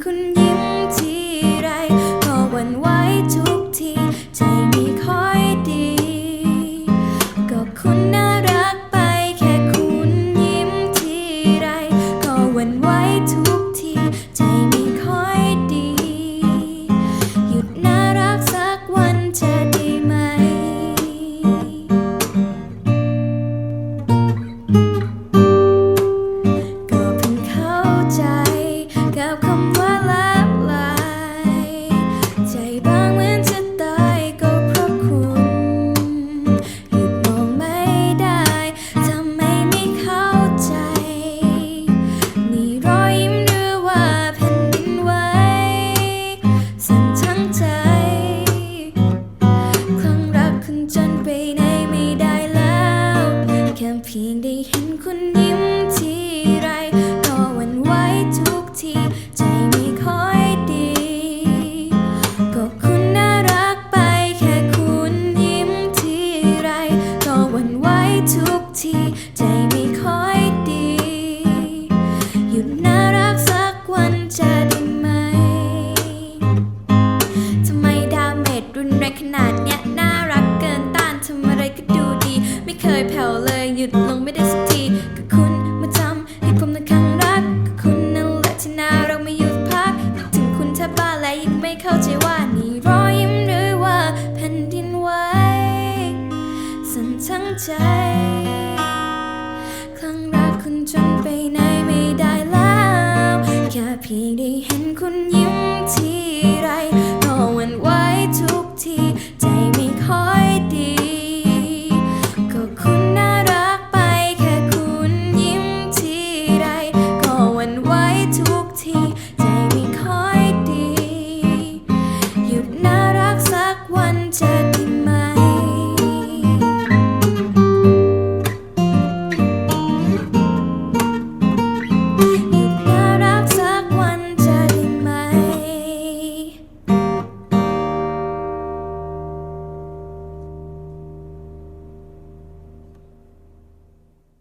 คุณยิ้มทีไร ก็หวั่นไหวทุกที ใจมีค่อย คลั่งรักคุณจนไปไหนไม่ได้แล้ว แค่เพียงได้เห็นคุณยิ้มทีไร